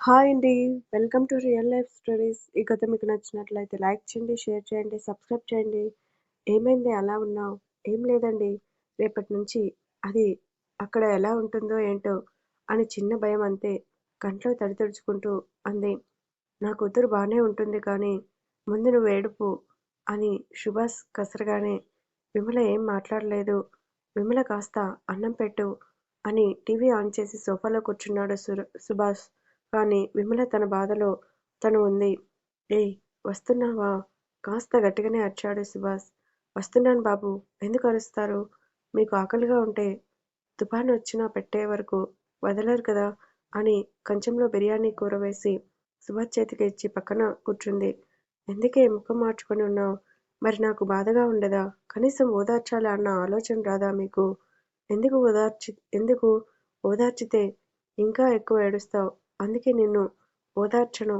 Hi అండి. Welcome to real life stories. ఈ కథ మీకు నచ్చినట్లయితే లైక్ చేయండి, షేర్ చేయండి, సబ్స్క్రైబ్ చేయండి. ఏమైంది అలా ఉన్నావు? ఏం లేదండి. రేపటి నుంచి అది అక్కడ ఎలా ఉంటుందో ఏంటో అని చిన్న భయం అంతే. కంట్లో తడి తుడుచుకుంటూ అంది. నా కూతురు బాగానే ఉంటుంది కానీ ముందు నువ్వు ఏడుపు అని సుభాష్ కసరగానే విమల ఏం మాట్లాడలేదు. విమల కాస్త అన్నం పెట్టు అని టీవీ ఆన్ చేసి సోఫాలో కూర్చున్నాడు సుభాష్. కానీ విమల తన బాధలో తను ఉంది. ఏయ్ వస్తున్నావా? కాస్త గట్టిగానే అరిచాడు సుభాష్. వస్తున్నాను బాబు ఎందుకు అరుస్తారు? మీకు ఆకలిగా ఉంటే తుఫాను వచ్చినా పెట్టే వరకు వదలరు కదా అని కంచంలో బిర్యానీ కూర వేసి సుభాష్ చేతికి ఇచ్చి పక్కన కూర్చుంది. ఎందుకే ముఖం మార్చుకొని ఉన్నావు? మరి నాకు బాధగా ఉండదా? కనీసం ఓదార్చాలి అన్న ఆలోచన రాదా మీకు? ఎందుకు ఓదార్చి ఎందుకు ఓదార్చితే ఇంకా ఎక్కువ ఏడుస్తావు. అందుకే నిన్ను ఓదార్చను.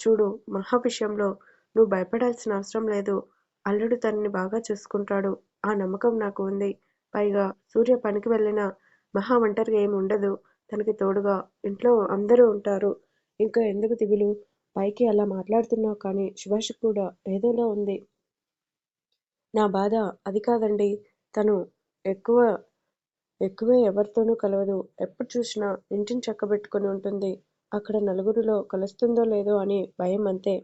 చూడు మహా విషయంలో నువ్వు భయపడాల్సిన అవసరం లేదు. అల్లుడు తనని బాగా చూసుకుంటాడు. ఆ నమ్మకం నాకు ఉంది. పైగా సూర్య పనికి వెళ్ళినా మహా ఒంటరిగా ఏమి ఉండదు. తనకి తోడుగా ఇంట్లో అందరూ ఉంటారు. ఇంకా ఎందుకు దిగులు? పైకి అలా మాట్లాడుతున్నావు కానీ సుభాష్కి కూడా ఏదోలా ఉంది. నా బాధ అది కాదండి తను ఎక్కువ ఎక్కువే ఎవరితోనూ కలవదు. ఎప్పుడు చూసినా ఇంటిని చక్కబెట్టుకుని ఉంటుంది. అక్కడ నలుగురిలో కలుస్తుందో లేదో అని భయం అంతే.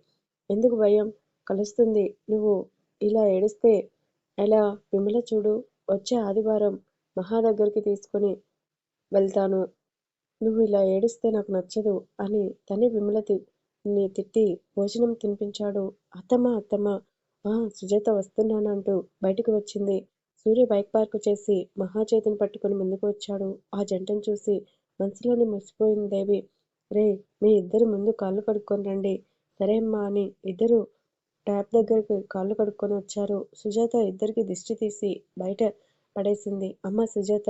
ఎందుకు భయం? కలుస్తుంది. నువ్వు ఇలా ఏడిస్తే ఎలా? విమల చూడు. వచ్చే ఆదివారం మహా దగ్గరికి తీసుకుని వెళ్తాను. నువ్వు ఇలా ఏడిస్తే నాకు నచ్చదు అని తనే విమల ని తిట్టి భోజనం తినిపించాడు. అత్తమ్మ అత్తమ్మ ఆ సుజాత వస్తున్నాను అంటూ వచ్చింది. సూర్య బైక్ పార్క్ చేసి మహా చేతిని పట్టుకుని ముందుకు వచ్చాడు. ఆ జంటను చూసి మనసులోనే మర్చిపోయింది దేవి. రే మీ ఇద్దరు ముందు కాళ్ళు కడుక్కొని రండి. సరే అమ్మా అని ఇద్దరు ట్యాప్ దగ్గరికి కాళ్ళు కడుక్కొని వచ్చారు. సుజాత ఇద్దరికి దిష్టి తీసి బయట పడేసింది. అమ్మ సుజాత!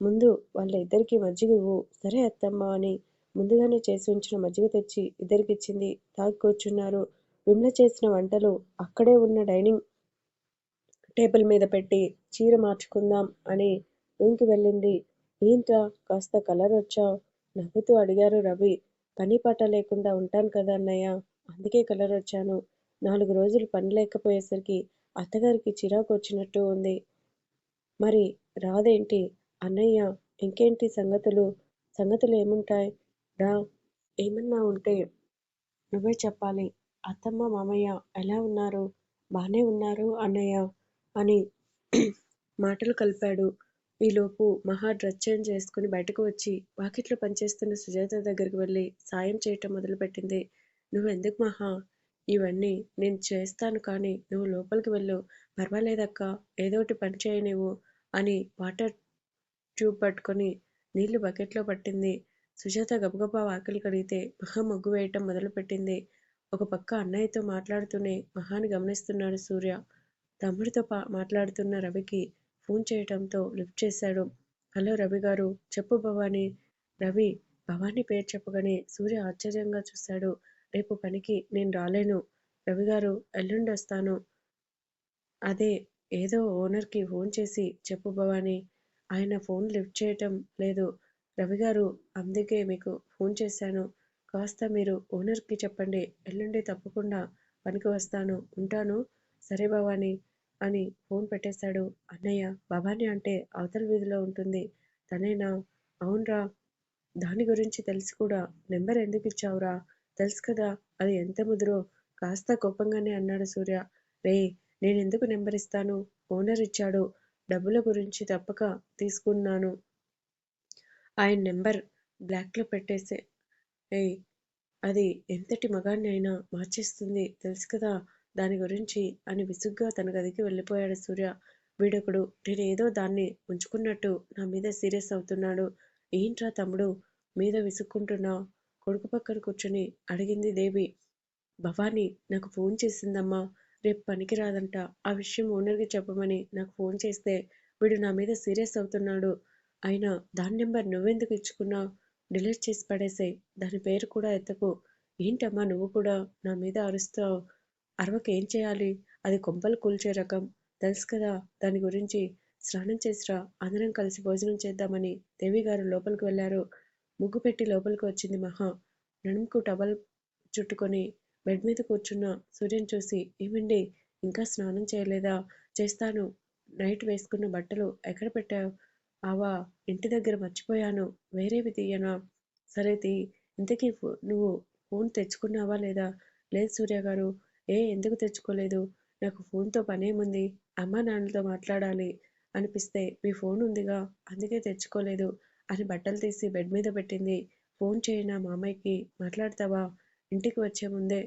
ముందు వాళ్ళ ఇద్దరికి మజ్జిగ ఇవ్వు. సరే అత్తమ్మా అని ముందుగానే చేసి ఉంచిన మజ్జిగ తెచ్చి ఇద్దరికిచ్చింది. తాగి కూర్చున్నారు. విమ్ల చేసిన వంటలు అక్కడే ఉన్న డైనింగ్ టేబుల్ మీద పెట్టి చీర మార్చుకుందాం అని రూమ్కి వెళ్ళింది. ఏంట్రా కాస్త కలర్ వచ్చావు నవ్వుతూ అడిగారు రవి. పని పాట లేకుండా ఉంటాను కదా అన్నయ్య అందుకే కలర్ వచ్చాను. నాలుగు రోజులు పని లేకపోయేసరికి అత్తగారికి చిరాకు వచ్చినట్టు ఉంది. మరి రాదేంటి? అన్నయ్య ఇంకేంటి సంగతులు? సంగతులు ఏముంటాయి రా! ఏమన్నా ఉంటే నువ్వే చెప్పాలి. అత్తమ్మ మామయ్య ఎలా ఉన్నారు? బాగానే ఉన్నారు అన్నయ్య అని మాటలు కలిపాడు. ఈలోపు మహా డ్రెస్ చేంజ్ చేసుకుని బయటకు వచ్చి వాకిట్లో పనిచేస్తున్న సుజాత దగ్గరికి వెళ్ళి సాయం చేయటం మొదలుపెట్టింది. నువ్వెందుకు మహా! ఇవన్నీ నేను చేస్తాను కానీ నువ్వు లోపలికి వెళ్ళు. ఫర్వాలేదక్కా! ఏదోటి పని చేయనివ్వు అని వాటర్ ట్యూబ్ పట్టుకొని నీళ్ళు బకెట్లో పట్టింది. సుజాత గబగబా వాకిలి కడిగితే మహా ముగ్గు వేయటం మొదలుపెట్టింది. ఒక పక్క అన్నయ్యతో మాట్లాడుతూనే మహాని గమనిస్తున్నాడు సూర్య. తమ్ముడితో మాట్లాడుతున్న రవికి ఫోన్ చేయటంతో లిఫ్ట్ చేశాడు. హలో రవి గారు చెప్పు భవాని. రవి భవానీ పేరు చెప్పగానే సూర్య ఆశ్చర్యంగా చూశాడు. రేపు పనికి నేను రాలేను. రవి గారు ఎల్లుండి వస్తాను అదే ఏదో ఓనర్కి ఫోన్ చేసి చెప్పు భవానీ ఆయన ఫోన్ లిఫ్ట్ చేయటం లేదు రవి గారు అందుకే మీకు ఫోన్ చేశాను. కాస్త మీరు ఓనర్కి చెప్పండి. ఎల్లుండి తప్పకుండా పనికి వస్తాను. ఉంటాను. సరే భవానీ అని ఫోన్ పెట్టేశాడు. అన్నయ్య భవాని అంటే అవతల వీధిలో ఉంటుంది. తనేనా? అవునరా దాని గురించి తెలిసి కూడా నెంబర్ ఎందుకు ఇచ్చావురా? తెలుసు కదా అది ఎంత ముదురో కాస్త కోపంగానే అన్నాడు సూర్య. రేయ్ నేనెందుకు నెంబర్ ఇస్తాను? ఓనర్ ఇచ్చాడు. డబ్బుల గురించి తప్పక తీసుకున్నాను. ఆయన నెంబర్ బ్లాక్లో పెట్టేసే ఏయ్ అది ఎంతటి మగాన్ని అయినా మార్చేస్తుంది తెలుసు కదా దాని గురించి అని విసుగ్గా తన గదికి వెళ్ళిపోయాడు సూర్య. వీడొకడు నేనేదో దాన్ని ఉంచుకున్నట్టు నా మీద సీరియస్ అవుతున్నాడు. ఏంట్రా తమ్ముడు మీద విసుక్కుంటున్నా కొడుకు పక్కన కూర్చొని అడిగింది దేవి. భవానీ నాకు ఫోన్ చేసిందమ్మా. రేపు పనికి రాదంట. ఆ విషయం ఓనర్కి చెప్పమని నాకు ఫోన్ చేస్తే వీడు నా మీద సీరియస్ అవుతున్నాడు. అయినా దాని నెంబర్ నువ్వెందుకు ఇచ్చుకున్నావ్? డిలీట్ చేసి పడేసాయి దాని పేరు కూడా ఎత్తకు. ఏంటమ్మా నువ్వు కూడా నా మీద అరుస్తావు అరవకేం చేయాలి? అది కొంపలు కూల్చే రకం. తెలుసు కదా దాని గురించి. స్నానం చేసిరా. అందరం కలిసి భోజనం చేద్దామని దేవిగారు లోపలికి వెళ్ళారు. ముగ్గు పెట్టి లోపలికి వచ్చింది మహా. నడుముకు టవల్ చుట్టుకొని బెడ్ మీద కూర్చున్న సూర్యని చూసి ఏమండి ఇంకా స్నానం చేయలేదా చేస్తాను నైట్ వేసుకున్న బట్టలు ఎక్కడ పెట్టావు ఆవా ఇంటి దగ్గర మర్చిపోయాను వేరేవి తీయనా సరే తీ ఇంతకీ ఫో- నువ్వు ఫోన్ తెచ్చుకున్నావా లేదా లేదు సూర్య గారు ఏ ఎందుకు తెచ్చుకోలేదు? నాకు ఫోన్తో పనేముంది అమ్మా నాన్నలతో మాట్లాడాలి అనిపిస్తే మీ ఫోన్ ఉందిగా అందుకే తెచ్చుకోలేదు అని బట్టలు తీసి బెడ్ మీద పెట్టింది. ఫోన్ చేయనా మామయ్యకి? మాట్లాడతావా? ఇంటికి వచ్చే ముందే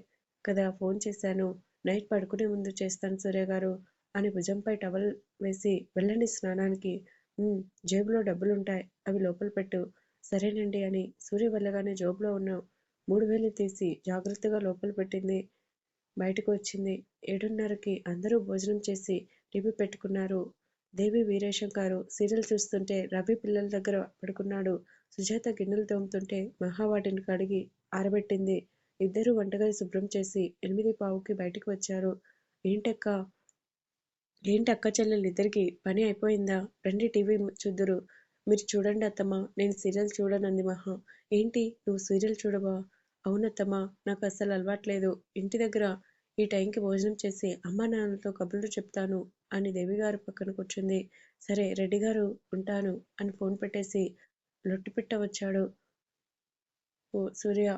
కదా ఫోన్ చేశాను. నైట్ పడుకునే ముందు చేస్తాను సూర్య గారు అని భుజంపై టవల్ వేసి వెళ్ళండి స్నానానికి. జేబులో డబ్బులుంటాయి అవి లోపల పెట్టు. సరేనండి అని సూర్య వెళ్ళగానే జోబులో ఉన్న మూడు వేలు తీసి జాగ్రత్తగా లోపల పెట్టింది. బయటకు వచ్చింది ఏడున్నరకి అందరూ భోజనం చేసి టీవీ పెట్టుకున్నారు. దేవి వీరేశం గారు సీరియల్ చూస్తుంటే రవి పిల్లల దగ్గర పడుకున్నాడు. సుజాత గిన్నెలు తోముతుంటే మహా వాటిని కడిగి ఆరబెట్టింది. ఇద్దరూ వంటగది శుభ్రం చేసి ఎనిమిది పావుకి బయటికి వచ్చారు. ఏంటక్క? ఏంటి అక్క చెల్లెలు ఇద్దరికి పని అయిపోయిందా? రండి టీవీ చూద్దురు. మీరు చూడండి అత్తమ్మ నేను సీరియల్ చూడనంది మహా. ఏంటి? నువ్వు సీరియల్ చూడవా? అవునత్తమ్మ నాకు అస్సలు అలవాట్లేదు. ఇంటి దగ్గర ఈ టైంకి భోజనం చేసి అమ్మా నాన్నలతో కబుర్లు చెప్తాను అని దేవిగారు పక్కన కూర్చుంది. సరే రెడ్డి గారు ఉంటాను అని ఫోన్ పెట్టేసి లొట్టుపిట్ట వచ్చాడు. ఓ సూర్య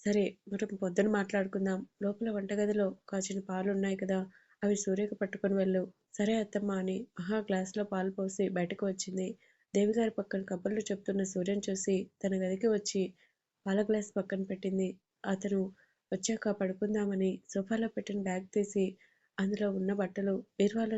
సరే మనం పొద్దున మాట్లాడుకుందాం. లోపల వంటగదిలో కాచిన పాలు ఉన్నాయి కదా అవి సూర్యకు పట్టుకొని వెళ్ళు. సరే అత్తమ్మ అని మహా గ్లాసులో పాలు పోసి బయటకు వచ్చింది. దేవిగారి పక్కన కబుర్లు చెప్తున్న సూర్యని చూసి తన గదికి వచ్చి పాల గ్లాస్ పక్కన పెట్టింది. అతను వచ్చాక పడుకుందామని సోఫాలో పెట్టిన బ్యాగ్ తీసి అందులో ఉన్న బట్టలు బీరువాలో